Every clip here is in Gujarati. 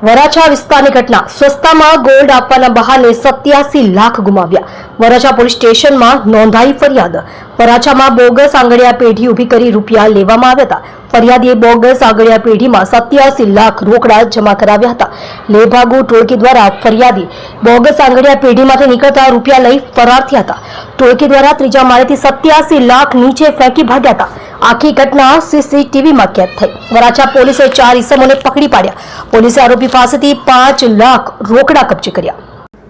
વરાછા વિસ્તારની ઘટના. સસ્તામાં ગોલ્ડ આપવાના બહાને સત્યાસી લાખ ગુમાવ્યા. વરાછા પોલીસ સ્ટેશનમાં નોંધાઈ ફરિયાદ. વરાછામાં બોગસ આંગળિયા પેઢી ઊભી કરી રૂપિયા લેવામાં આવ્યા હતા. ફરિયાદીએ બોગસ આંગડિયા પેઢીમાં સત્યાસી લાખ રોકડા જમા કરાવ્યા હતા. લેભાગુ ટોળકી દ્વારા ફરિયાદી બોગસ આંગળિયા પેઢીમાંથી નીકળતા રૂપિયા લઈ ફરાર થયા હતા. ટોળકી દ્વારા ત્રીજા માળેથી સત્યાસી લાખ નીચે ફેંકી ભાગ્યા હતા. આખી ઘટના સીસીટીવીમાં કેદ થઈ. વરાછા પોલીસે ચાર ઇસમોને પકડી પાડ્યા. પોલીસે આરોપી પાસેથી પાંચ લાખ રોકડા કબજે કર્યા.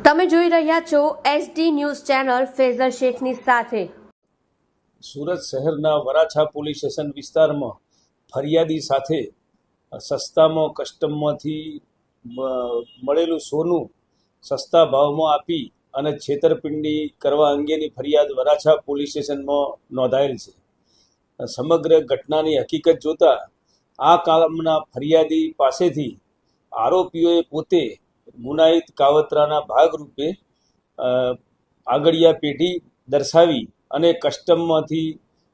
તમે જોઈ રહ્યા છો એસડી ન્યૂઝ ચેનલ ફેઝર શેખની સાથે. સુરત શહેરના વરાછા પોલીસ સ્ટેશન વિસ્તારમાં ફરિયાદી સાથે સસ્તામાં કસ્ટમમાંથી મળેલું સોનું સસ્તા ભાવમાં આપી અને છેતરપિંડી કરવા અંગેની ફરિયાદ વરાછા પોલીસ સ્ટેશનમાં નોંધાયેલ છે. સમગ્ર ઘટનાની હકીકત જોતા આ કામના ફરિયાદી પાસેથી આરોપીઓએ પોતે મુનાઈદ કાવતરાના ભાગરૂપે આગળિયા પેઢી દર્શાવી અને કસ્ટમમાંથી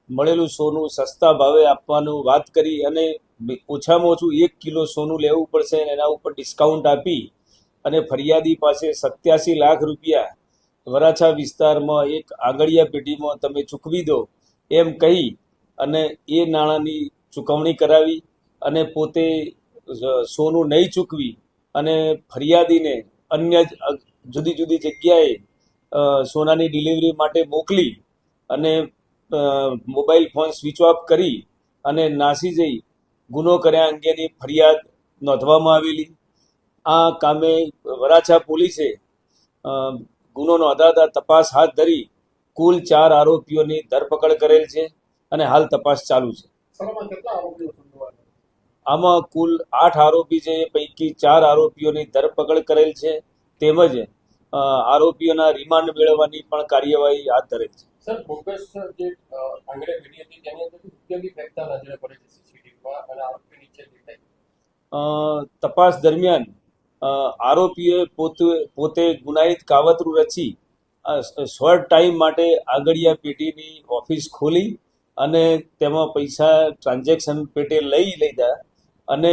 મળેલું સોનું સસ્તા ભાવે આપવાનું વાત કરી અને ઓછામાં ઓછું એક કિલો સોનું લેવું પડશે એના ઉપર ડિસ્કાઉન્ટ આપી અને ફરિયાદી પાસે સત્યાસી લાખ રૂપિયા વરાછા વિસ્તારમાં એક આગળિયા પેઢીમાં તમે ચૂકવી દો એમ કહી અને એ નાણાંની ચૂકવણી કરાવી અને પોતે સોનું નહીં ચૂકવી અને ફરિયાદીને અન્ય જુદી જુદી જગ્યાએ સોનાની ડિલિવરી માટે મોકલી અને મોબાઈલ ફોન સ્વિચ ઓફ કરી અને નાસી જઈ ગુનો કર્યા અંગેની ફરિયાદ નોંધવામાં આવેલી. આ કામે વરાછા પોલીસે ગુનો નોંધાતા તપાસ હાથ ધરી કુલ ચાર આરોપીઓની ધરપકડ કરેલ છે. અને હાલ તપાસ ચાલુ છે. આમાં કુલ આઠ આરોપી છે એ પૈકી ચાર આરોપીઓની ધરપકડ કરેલ છે તેમજ આરોપીઓના રિમાન્ડ મેળવવાની પણ કાર્યવાહી હાથ ધરેલ છે. સર બોગસ જે અ, આંગળે પેઢી હતી તેની અંદર રૂપિયા ફેંકતા નજરે પડે છે સીસીટીવીમાં અને આરોપી નીચે તપાસ દરમિયાન આરોપીએ પોતે પોતે ગુનાહિત કાવતરું રચી શોર્ટ ટાઈમ માટે આગળિયા પેઢીની ઓફિસ ખોલી અને તેમાં પૈસા ટ્રાન્ઝેક્શન પેટે લઈ લીધા અને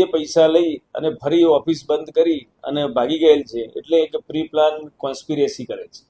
એ પૈસા લઈ અને ફરી ઓફિસ બંધ કરી અને ભાગી ગયેલ છે. એટલે એક પ્રી પ્લાન કોન્સ્પિરેસી કરે છે.